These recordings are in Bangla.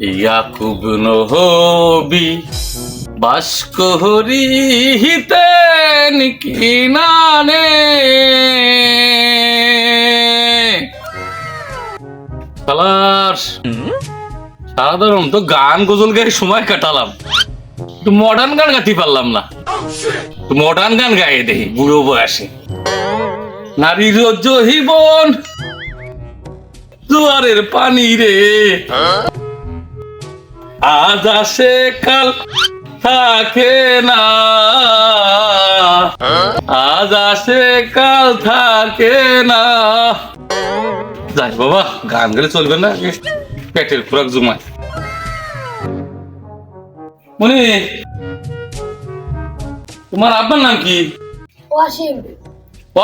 ইয়াকুব নহবি বাস্কহরি হিতেন কিনানে। খালাস। সাধারণ তো গান গজল গায়ে সময় কাটালাম। একটু মডার্ন গান গাইতে পারলাম না। মডার্ন গান গায়ে দেখি, বুড়ো বয়সে। নারীর জহিবন দুয়ারের পানি রে। আজ আসে কাল থাকে না। আজ আসে কাল থাকে না। যাই বাবা গান গেলে চলবে না পেটের খোরাক জুমায়। মনি তোমার আব্বার নাম কি? ওয়াসিম।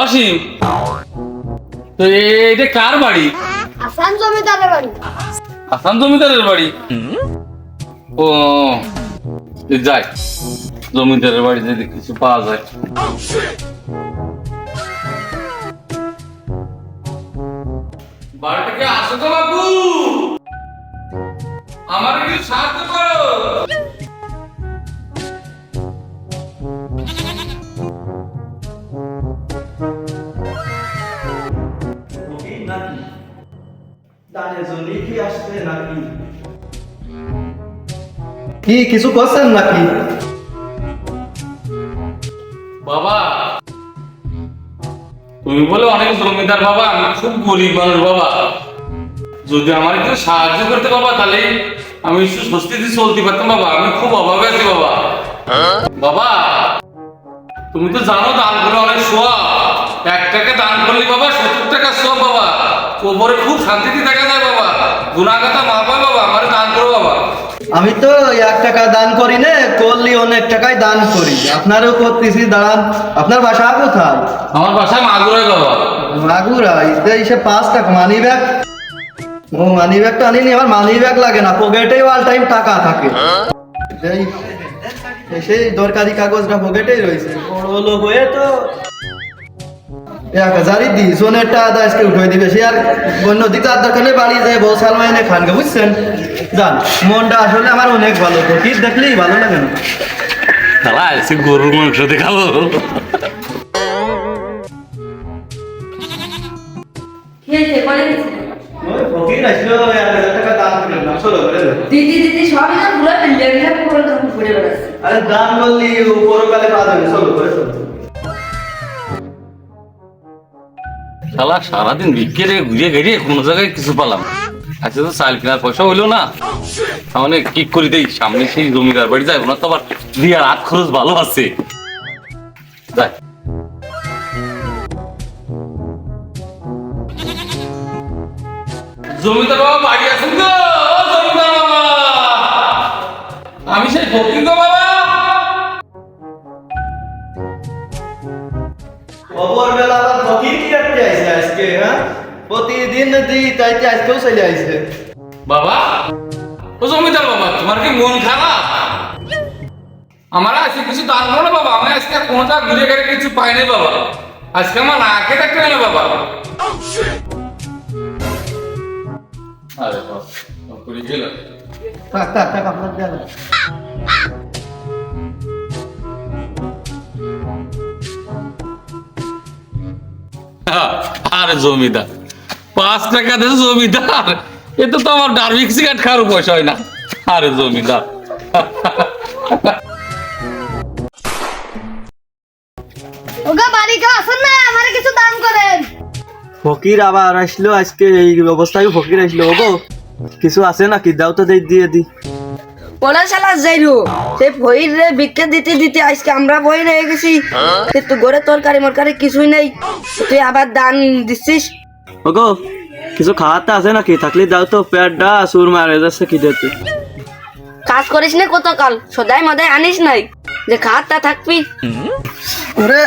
অসীম তো এটা কার বাড়ি? আসান জমিদারের বাড়ি। আসাম জমিদারের বাড়ি? ও যাই, জমিদারের বাড়ি যদি কিছু পাওয়া যায়। বাড়ি থেকে আসো তো বাবু? আমার আসছে নাকি? কি, কিছু করছেন নাকি? বাবা, তুমি বলে অনেক জমিদার বাবা, আমি খুব গরিব মানুষ বাবা। যদি আমার একটু সাহায্য করতে বাবা, তাহলে আমি স্বস্তিতে চলতে পারতাম বাবা, আমি খুব অভাবে আছি বাবা। বাবা, তুমি তো জানো দান করে অনেক সোয়া। এক টাকা দান করলে বাবা, সত্তর টাকা সোয়া বাবা। কোমরে খুব শান্তিতে দেখা যায় বাবা। গুণাগাতা মা বাবা, আমার দান আমি তো এক টাকা দান করি না করলি অনেক টাকায় দান করি। আপনারও করতেছি দাঁড়ান। আপনার বাসা কোথায়? আমার বাসায় মাগুরাই বাবা। মাগুরা? এই পাঁচ টাকা মানি ব্যাগ ও মানি ব্যাগটা আনিনি আমার মানি ব্যাগ লাগে না পকেটেই অল টাইম টাকা থাকে। সেই দরকারি কাগজটা পকেটেই রয়েছে। বড় লোক হয়ে তো এক হাজারই দি সোনেরটা আদা আজকে উঠে দিবে। সে আর অন্য দিকে আর দোকানে বাড়ি যায় বউ সালমাইনে খানকে বুঝছেন? যান মনটা আসলে আমার অনেক ভালো তো কি দেখলেই ভালো লাগে না। তারা গরুর মাংস দেখাবো। দিদি দিদি সবই পুরো তখন ঘুরে বেড়াচ্ছে। আরে দান করলি পরকালে পাওয়া যাবে চলো করে চলো শালা সারাদিন বিক্রি রে ঘুরিয়ে ঘুরিয়ে কোনো জায়গায় কিছু পেলাম আজকে তো চাল কেনার পয়সা হইল না। তাহলে কি করি দেই, সামনে সেই জমিদার বাড়ি যাই ওনার তো আবার দিয়ার হাত খরচ ভালো আছে। জমিদার বাবা বাড়ি আছেন তো? জমিদার বাবা। আমি সেই ফকির বাবা প্রতিদিন দি তাইতে আজকেও চলে আইছে। বাবা ও জমিদার বাবা তোমার কি মন খারাপ? আমার আজকে কিছু দান না বাবা আমি আজকে কোনো জায়গা ঘুরে গেলে কিছু পাই নাই বাবা। আজকে আমার নাকে দেখতে না বাবা। আরে বাবা করে গেল। টাক টাক আপনার দেন আরে জমিদার। পাঁচ টাকা দিয়ে জমিদার। এতে তো আমার ডার্বিক সিগারেট খাওয়ার পয়সা হয় না। আরে জমিদার। ওগা বাড়ি কেউ আসেন না? আমারে কিছু দান করেন। ফকির আবার আসলো আজকে এই অবস্থায় ফকির আসলো। ওগো কিছু আছে নাকি? দাও তো দেই দিয়ে দি। ওরা শালা যাইলো সে ভইর রে বিক্রি দিতে দিতে আজকে আমরা বই রয়ে গেছি। তুই ঘরে তরকারি মরকারি কিছুই নেই। তুই আবার দান দিচ্ছিস? ওগো কিছু খাওয়াতে আছে নাকি? থাকলে দাও তো পেটটা সুর মারে যাচ্ছে কি দিতে কাজ করিস না কত কাল সদাই মদাই আনিস নাই। যে খাতটা থাকবি। ওরে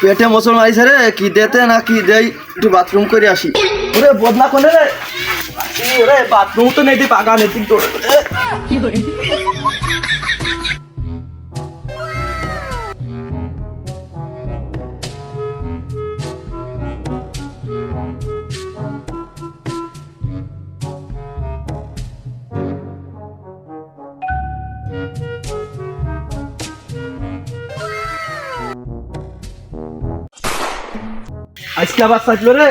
পেটে মোসল মারিছে রে কি দেতে না কি দেই একটু বাথরুম করে আসি। ওরে বদলা কোনে রে? ওরে বাথরুম তো নেই দি পাকা নেই কিন্তু আজকে আবার চাইলো রে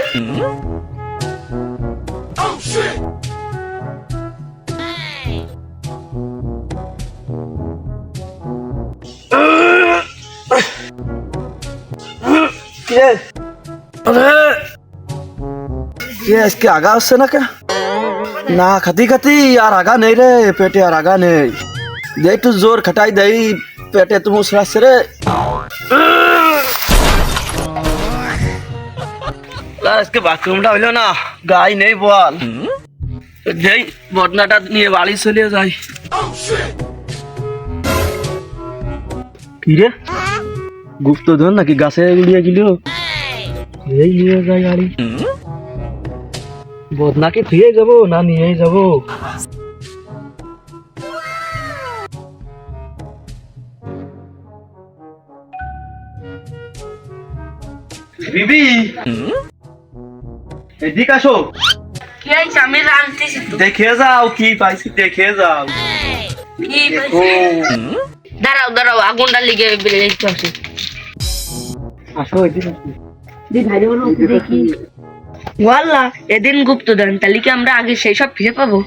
কে আরে কে আজকে আগা হচ্ছে না কে না খাতি খাতি আর আগা নেই রে পেটে আর আগা নেই দে একটু জোর খাটাই দেই পেটে তো মুসরাচ্ছে রে আর আজকে বাথরুমটা হইল না গাই নেই বল যেই বদনাটা নিয়ে বাড়ি চলে যাই কি রে গুপ্তধন নাকি গাছে উড়িয়ে গেল এই নিয়ে যাই গাড়ি বদনাকে ফিরে যাব না নিয়ে যাব বিবি এদিকে আসো। কি হয়েছে? আমি রাঁধতেছি তো। দেখে যাও কি পাইছি দেখে যাও। কি দাঁড়াও দাঁড়াও আগুনটা লিগে একটু আসি আসো। এদিকে দেখি। ওয়াল্লা এদিন গুপ্ত দেন তাহলে কি আমরা আগে সেই সব ফিরে পাবো?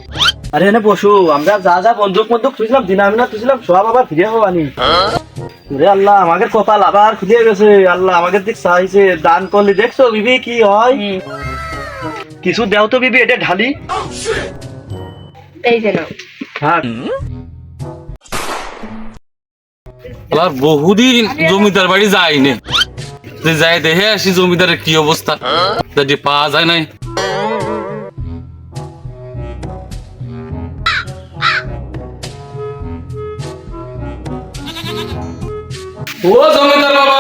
আরে বসো আমরা যা যা বন্দুক বন্দুক তুইছিলাম দিনামিনা তুইছিলাম সব আবার ফিরে রে আল্লাহ আমাদের কপাল আবার খুলে গেছে আল্লাহ আমাদের দিক চাইছে দান করলে দেখছ বিবি কি হয়? কিছু দেও তো বিবি এটা ঢালি। এই যে নাও। হ্যাঁ। আর বহুদিন জমিদার বাড়ি যাইনি। যে যাই দেখে আসি জমিদারের কি অবস্থা। যদি পাওয়া যায় নাই। ও জমিদার বাবা।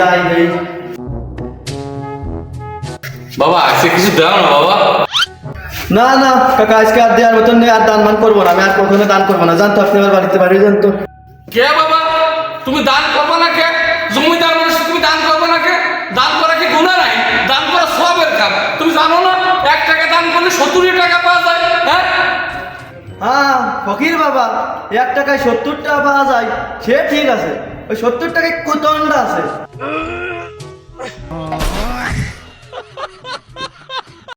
দেই বাবা কিছু দাও না বাবা। না না কাকা আজকে আর দেওয়ার মতন নেই আর দান মান করব না আমি আর কখনো দান করব না। জানতো আপনি আমার বাড়িতে বাড়ি জানতো কে বাবা? তুমি দান করবে না কে? জমিদার মানুষ তুমি দান করবে না কে? দান করা কি গুণা নাই? দান করা সবের কাম। তুমি জানো না এক টাকা দান করলে সত্তর টাকা পাওয়া যায় হ্যাঁ? হ্যাঁ ফকির বাবা এক টাকায় সত্তর টাকা পাওয়া যায় সে ঠিক আছে। ওই সত্তর টাকায় কত আছে?